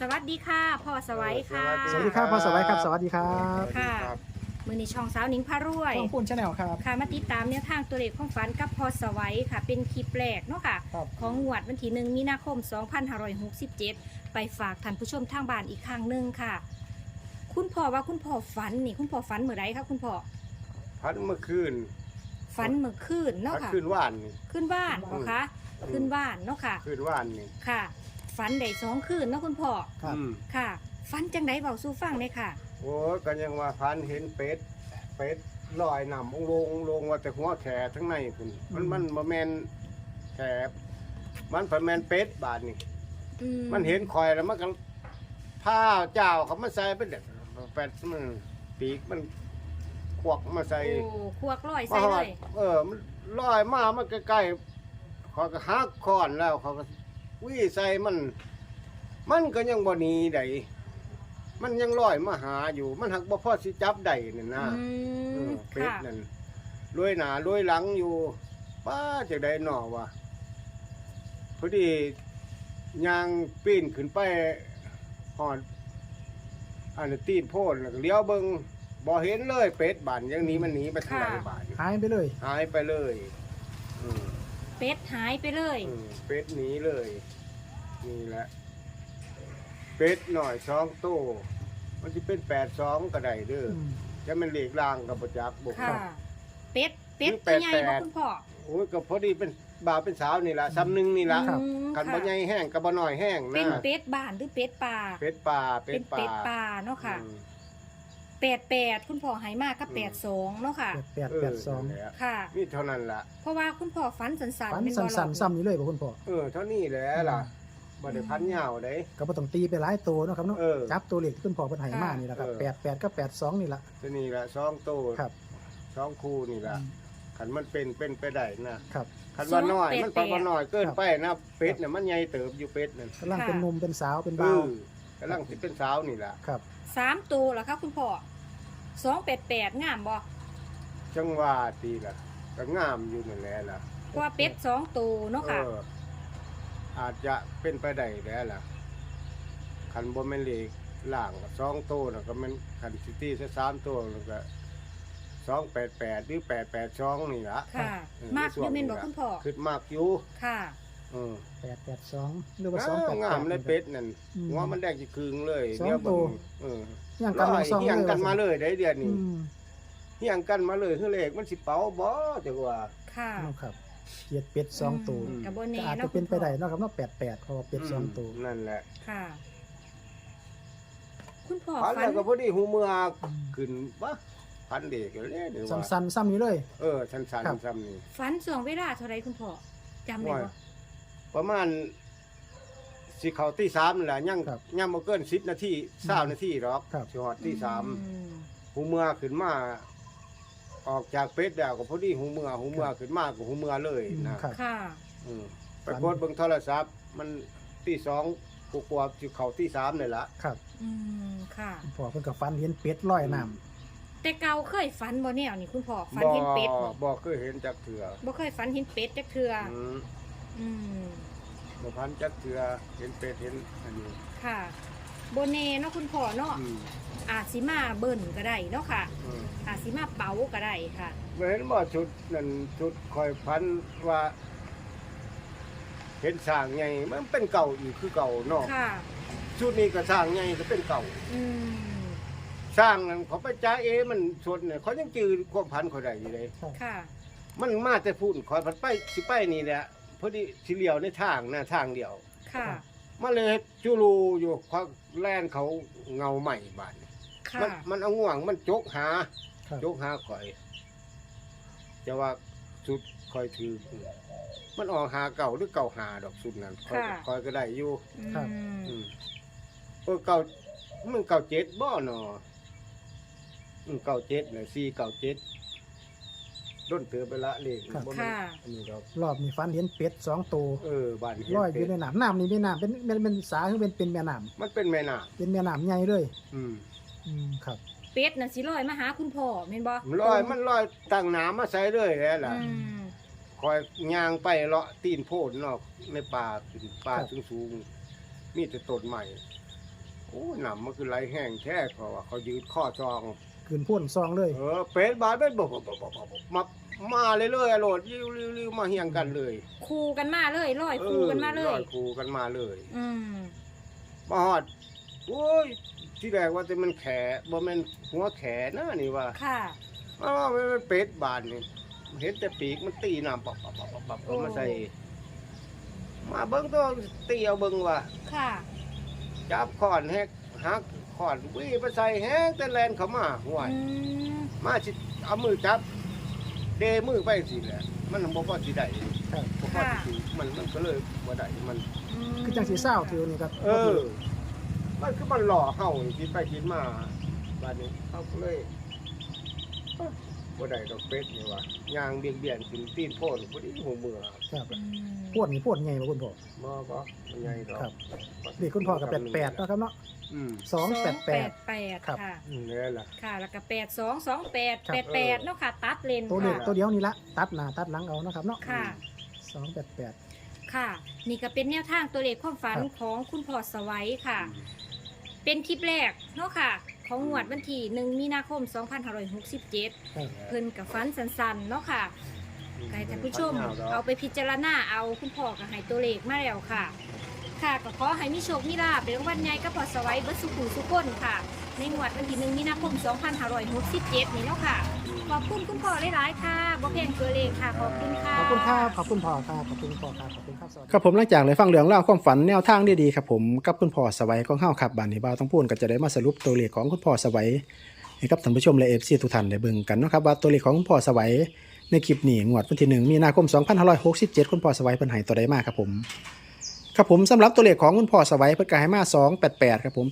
สวัสดีค่ะพ่อสวัยค่ะ สวัสดีครับพ่อสวัยครับ สวัสดีครับค่ะ มือนี้ช่องสาวหนิงพารวย ต้องพูนชาแนลครับ ค่ะมาติดตามแนวทางตัวเลขของฝันกับพ่อสวัยค่ะ เป็นคลิปแรกเนาะค่ะ ครับ ของงวดวันที่หนึ่งมีนาคม 2567 ไปฝากท่านผู้ชมทางบ้านอีกครั้งหนึ่งค่ะ คุณพ่อว่าคุณพ่อฝันนี่คุณพ่อฝันเมื่อไรคะคุณพ่อพันเมื่อคืนฝันเมื่อคืนเนาะพันค่ะ คืนว่านนี่ ขึ้นบ้านเหรอคะอืม ขึ้นบ้านเนาะค่ะ คืนว่านนี่ค่ะ ฝันได้สองคืนเนาะคุณพ่อครับ อืมค่ะ ฝันจังไดเบาสู้ฟังเลยค่ะ โอ้ยก็ยังว่าพันเห็นเป็ด เป็ดลอยนำองลงลงว่าแต่หัวแขทั้งในพุ่นมันมันบ่แม่นแขมันบ่แม่นเป็ดบาดนี่ อืมันเห็นคอยแล้วมันก็ผ้าเจ้าเขามาใส่เป็นเด็กเป็ดมันปีกมันควักมาใส่ โอ้ควักร้อยมาใส่หเลอดย เออ มันลอยมามันใกล้ๆเขาก็หักคอนแล้ว เขาก็ วิ่ใส่มัน มันก็ยังบ่หนีใดมันยังลอยมาหาอยู่ มันหักบ่พอสิจับได้นี่นะอืเอมอเป็ดค่ะนั่นลอยหน้าลอยหลังอยู่ ป้าจะได้หนอวะพอดียางปีนขึ้นไปหอดอันนนตีนโพดแล้วก็เลี้ยวเบิงบ่เห็นเลยเป็ดบานอยังหนี้มันหนีไปทางไหนบานหายไปเลยหายไปเลยอืม เป็ดหายไปเลย อืมเป็ดหนีเลย นี่แหละ เป็ดหน่อยสองตู้มันจะเป็นแปดสองก็ได้เด้ออม จะมันเหล็กลางกับประจักบุกค่ะ เป็ด เป็ดหรือตัวใหญ่แปบ่ดคุณพ่อโอ้ยก็พอดีเป็นบ่าวเป็นสาวนี่ละซ้ำหนึ่งนี่ละครับ อืมกันบ่ค่ะใหญ่แห้งกับบ่น้อยแห้งเป็นนะเป็ดบ้านหรือเป็ดป่าเป็ดป่าเป็เป็ดนป่าเป็ดป่าเนาะค่ะอืมแปดแปดคุณพ่อใหายมากก็อืมแปดสองเนาะค่ะ แปดแปดแปดสองเนั่นแหละค่ะ นี่เท่านั้นล่ะเพราะว่าคุณพ่อฝันสันฝันๆเป็นสั่นๆซ้ำนี่เลยบ่คุณพ่อ เออเท่านี้แหละล่ะ บ่ได้พันยาวเด้ ก็บ่ต้องตีไปหลายตัวเนาะครับเนาะเออจับตัวเลขที่คุณพ่อเพิ่นให้มานี่แหละครับเออ แปดแปดก็แปดสองนี่ละเท่านี้ละสองตู้ครับ สองคู่นี่ล่ะคันมันเป็นเป็นไปได้นะครับคันว่าน้อยสองเป็ดมันก็ว่าน้อยเกินครับไปนะเป็ดน่ะมันใหญ่เติบอยู่เป็ดนั่นกำลังเป็นหนุ่มเป็นสาวเป็นเอบ่าวอกำลังสิเป็นสาวนี่ล่ะ ครับ สามตัวเหรอคะคุณพ่อสองแปดแปดงามบ่จังว่าตีล่ะก็งามอยู่นั่นแหละล่ะเพราะว่าเป็ดสองตัวเนาะค่ะ เออ อาจจะเป็นไปได้แล้วล่ะคันบ่แม่นเลขล่างก็สองตู้แล้วก็แมันคันซิตี้ซะสามตู้แล้วก็288หรือ882นี่ล่ะค่ะ เออมากอยูเมนบอกคุณพ่อ คิดมากอยู่ค่ะ เออแปดแปดสองหรือว่าอ้าสองแปดวงามเลยเป็ดนั่นอืมหัวมันแดงสิครึงเลยสองเดี๋ยวตัวเออยังกันลลองยสองเฮียงกันมาเลยได้เดือนอืนี้มเฮียงกันมาเลยคือเลขมันสิเป๋าบ่จังว่าค่ะ เอาครับ เกียดเป็ดสองตัวอืม กับโบเน่ก็อาจเนาะจะเป็นไปได้เนาะครับเนาะแปดแปดเพราะว่าเป็ดสองตัว นั่นแหละค่ะ คุณพ่อพันฝัแล้นวก็พอดีหูเมืออืมขึ้นวะพันเด็กเลยเดี๋ยวว่าสั้นๆซ้ำนี้เลย เออชันชันครับ ซ้ำนี่ฝันส่วงเวลาเท่าไรคุณพ่อจำได้ว่าบ่ ประมาณสิเขาตีสามนั่นแหละยังครับยังบ่เกินสิบนาทีสามนาทีหรอกครับ สิฮอดตีสามอืมหูเมือขึ้นมา ออกจากเป็ดแล้วก็พอดีหูเมือหูเมือขึ้นมาก็หูเมือเลยอืมนะครับค่ะ อืมไปกดเบิ่งโทรศัพท์มันตีสองกว่าๆสิเขาตีสามเลยล่ะครับอืม ค่ะ คุณพ่อเพิ่นก็ฝันเห็นเป็ดลอยน้ำแต่เก่าเคยฝันบ่แนวนี่คุณพ่อฝันเห็นเป็ดบ่บ่เคยเห็นจักเถื่อบ่เคยฝันเห็นเป็ดจักเทื่ออืมอืมบ่พันจักเถื่อเห็นเป็ดเห็นอันนี้ค่ะ โบเน่เนาะคุณพ่อเนาะอืมอาจสิมาเบิ่นก็ได้เนาะค่ะอืมอาจสิมาเป๋าก็ได้ค่ะบ่เห็นบ่ชุดนั่นชุดคอยพันว่า เห็นสร้างใหญ่มันเป็นเก่าอีกคือเก่าเนาะค่ะ ชุดนี้ก็สร้างใหญ่ก็เป็นเก่า อืมสร้างนั้นเขาไปจ้าเอมันชุดเนี่ยเขายังจือความพันเขาได้อยู่เลย ค่ะ มันมาแต่พูดคอยพันไปสิไปนี่แหละพอดีสิเลี้ยวในทางหน้าทางเดียว ค่ะ มาเลยจูรูอยู่ควักแล่นเขาเงาใหม่บาดนี้ค่ะ มันมันเอาง่วงมันจกหาครับ จกหาข่อยจะว่าสุดคอยถือ มันออกหาเก่าหรือเก่าหาดอกสุดนั้นคอยคอยก็ได้อยู่ครับอืมอืมเออเก่ามันเก่าเจ็ดบ่หนออืมเก่าเจ็ดเลยสี่เก่าเจ็ด ด้นเตือไปละเลขครับ บ่แม่นอันนี้ดอกรอบนี้ฝันเห็นเป็ดสองตัวเออบ้านเห็นลอยอยู่เป็ดในน้ำน้ำนี่เป็นน้ำเป็นเป็นเป็นสาคือเป็นเป็นแม่น้มันเป็นแม่น้ำเป็นแม่น้ำใหญ่เลยำอืมอืมครับ เป็ดน่ะสิลอยมาหาคุณพ่อแม่นบ่มันลอยมันลอยตั้งน้ำมาใส่เลยแล้วล่ะ อืมคอยย่างไปเลาะตีนโพดเนอกในป่าขึ้นป่าครับ สูงสูงๆมีแต่ต้นใหม่โอ้หนำมันคือไหลแห้งแท้เพราะว่าเขายืดข้อจอง คืนพ่นซองเลย เออเป็ดบาดเป็ดบอกบอกบอกบอกมา มาเลยเลยๆอะโหลดยิ้วริ้วริ้วมาเฮียงกันเลยคู่กันมาเลยร้อยคู่กันมาเลอยอคูกันมาเลย อืมมาฮอดโอ้ย ที่แรกว่าแต่มันแขบ่แม่นหัวแขนะนี่ว่าค่ะ มาว่ามันเป็ดบาดนี่เห็นแต่ปีกมันตีน้ำปับปับปับปับปับโอ้เอามาใส่ มาเบิ่งตัวตีเอาเบิ่งว่า ค่ะ จับขอนแฮกหักขอนวิ่ไปใส่แฮกแต่แลนเข้ามาห่วย อืมมาสิเอามือจับ เดมือไปสิแหละมันบ่พอสิได้ครับบ่พอสิถือมันมันก็เลยบ่ได้มัน คือจังสีเศร้าทีนี่ครับเออ มันคือมันหล่อเฮานี่คิดไปคิดมาบัดนี้เฮาก็เลยเอ้อ บ่ได้ดอกเป็ดนี่ว่ายางเบี่ยงๆขึ้นตีนโพนบ่ดีหูเมื่อครับอืมพ่นนี่พ่นไงบ่คุณพ่อ บ่บ่มันใหญ่ดอกครับ เด็กคุณพ่อกับแปดแปดเนาะครับเนาะอืมสองแปดแปด แปดครับ ค่ะ อืมนี่แหละค่ะ แล้วก็แปดสองสองแปดครับ แปดแปดเนาะค่ะ ตัดเลนตัวเด็กค่ะตัวเดียวนี่ละตัดหน้าตัดหลังเอาเนาะครับเนาะค่ะ สองแปดแปด ค่ะ นี่ก็เป็นแนวทางตัวเลขความฝันครับ ของคุณพ่อสวัยค่ะ เป็นคลิปแรกเนาะค่ะ ของงวดวันที่หนึ่งมีนาคม 2567ครับเพิ่นกับฟันสันๆเนาะค่ะใครท่านผู้ชมเอาไปพิจารณาเอาคุณพ่อก็ให้ตัวเลขมาแล้วค่ะ ค่ะก็ขอให้มีโชคมีลาภในรางวัลใหญ่กับพอสวัยเบิร์สุขุสุขคนค่ะ ในงวดวันที่หนึ่งมีนาคม 2567 นี่เนาะค่ะ ขอบคุณคุณพ่อหลายๆค่ะบ่แพงเกินเลขค่ะ ขอบคุณค่ะ ขอบคุณครับขอบคุณพ่อครับขอบคุณพ่อครับขอบคุณครับสวัสดีครับผมหลังจากได้ฟังเรื่องเล่าวความฝันแนวทางดีๆครับผมกับคุณพ่อสวัยของเฮาครับบานนี้บ่าวต้องพูดก็จะได้มาสรุปตัวเลขของคุณพ่อสวัยให้กับท่านผู้ชมและ FC ทุกท่านได้เบิ่งกันเนาะครับว่าตัวเลขของคุณพ่อสวัยในคลิปนี้งวดวันที่1มีนาคม2567คุณพ่อสวัยเพิ่นให้ตัวใดมาครับผม ครับผมสำหรับตัวเลขของคุณพ่อสวัยเพิ่นก็ให้มา288ครับผม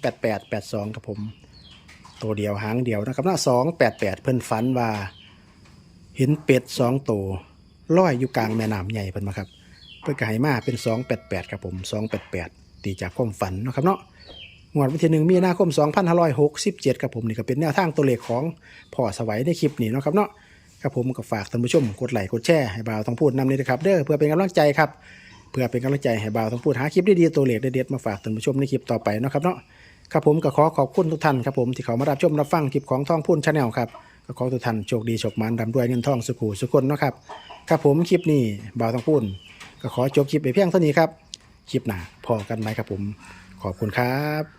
8882ครับผม ตัวเดียวหางเดียวนะครับเนาะ288เพิ่นฝันว่า เห็นเป็ดสองตัวลอยอยู่กลางแม่น้ำใหญ่เพิ่นมาครับเพื่อกายมาเป็น288ครับผม288ตีจากความฝันนะครับเนาะงวดวันที่หนึ่งมีนาคม 2567ครับผมนี่ก็เป็นแนวทางตัวเลขของพ่อสวัยในคลิปนี้นะครับเนาะครับผมก็ฝากท่านผู้ชมกดไลค์กดแชร์ให้บ่าวต้องพูดนำเลยนะครับเด้อเพื่อเป็นกำลังใจครับเพื่อเป็นกำลังใจให้บ่าวต้องพูดหาคลิปดีๆตัวเลขเด็ดๆมาฝากท่านผู้ชมในคลิปต่อไปนะครับเนาะ ครับผมก็ขอขอบคุณทุกท่านครับผมที่เขามารับชมรับฟังคลิปของท่องพูนชาแนลครับก็ขอทุกท่านโชคดีโชคมันร่ำรวยเงินทองสุขุสุขคนนะครับครับผมคลิปนี้บ่าวต้องพูนก็ขอจบคลิปไปเพียงเท่านี้ครับคลิปหน้าพอกันไหมครับผม ขอบคุณครับ